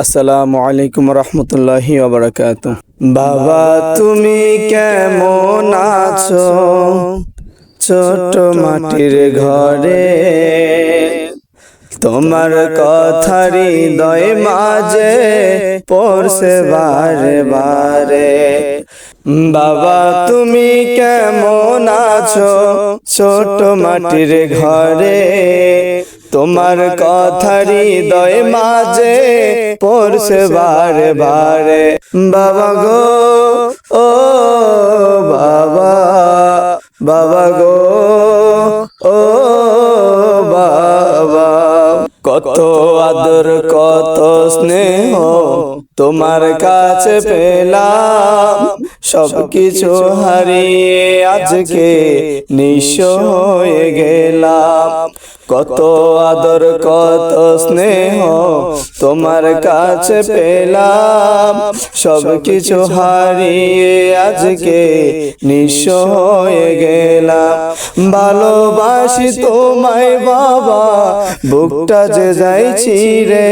আসসালামু আলাইকুম রহমতুল্লাহি ওবরাকাত বাবা, তুমি কেমন আছো? ছোট মাটির ঘরে তোমার কথারি দয় মাঝে পড়ছে বারে বারে। বাবা, তুমি কেমন আছো? ছোট মাটির ঘরে তোমার কথারি দয় মাঝে পড়ছে বারে বারে বাবা গো ও বাবা বাবা গো ও বাবা। কত আদর কত স্নেহ তোমার কাছে পেলাম। সব কিছু হারিয়ে আজকে নিঃস্ব হয়ে গেলাম। কত আদর, কত স্নেহ তোমার কাছে পেলাম। সব কিছু হারিয়ে আজকে নিঃস হয়ে গেলাম। ভালোবাসি তোমায় বাবা, বুকটা যে যাইছি রে।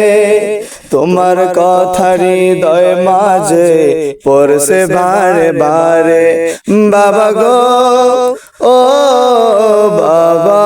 তোমার কথা হৃদয় মাঝে পড়ছে বারে বারে বাবা গো, ও বাবা।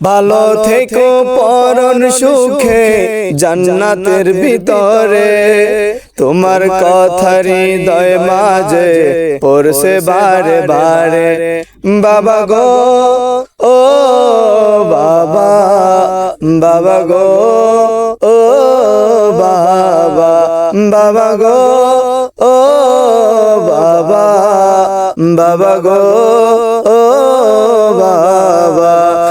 ভালো থেকো পরন সুখে জান্নাতের ভিতরে। তোমার কথা হৃদয় মাঝে পড়ছে বারে বারে বাবা গো ও বাবা বাবা গো ও বাবা বাবা গো ও বাবা বাবা গো।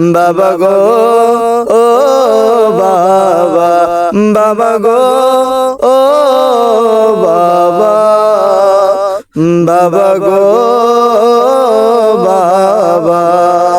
বাবা গো ও বাবা বাবা গো ও বাবা বাবা গো বাবা।